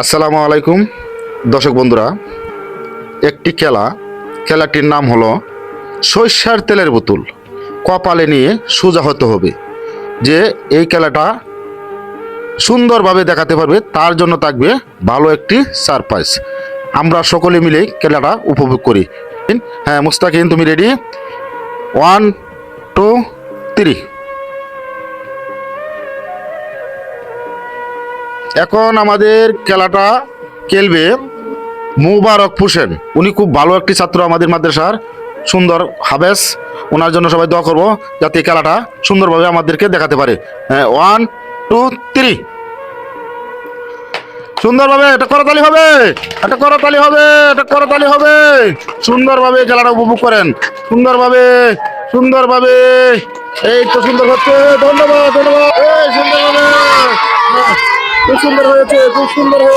আসসালামু আলাইকুম, দর্শক বন্ধুরা। একটি খেলা, খেলাটির নাম হলো সরিষার তেলের বোতল। কপালে নিয়ে সোজা হতে হবে যে এই খেলাটা সুন্দরভাবে দেখাতে পারবে, তার জন্য থাকবে ভালো একটি সারপ্রাইজ আমরা সকলে মিলে খেলাটা উপভোগ করি। হ্যাঁ মুস্তাকিন তুমি রেডি ওয়ান টু থ্রি এখন আমাদের খেলাটা খেলবে মুবারক হোসেন। উনি খুব ভালো একটি ছাত্র আমাদের মাদ্রাসার। সুন্দর হাবেস। ওনার জন্য সবাই দোয়া করব যাতে খেলাটা সুন্দরভাবে আমাদেরকে দেখাতে পারে। ওয়ান টু থ্রি সুন্দরভাবে, এটা করতালি হবে। এটা করতালি হবে, এটা করতালি হবে। সুন্দরভাবে খেলাটা উপভোগ করেন। সুন্দরভাবে সুন্দরভাবে। এই তো সুন্দর হচ্ছে। ধন্যবাদ ধন্যবাদ। এই সুন্দরভাবে। সুন্দর হয়েছে খুব সুন্দর হয়েছে।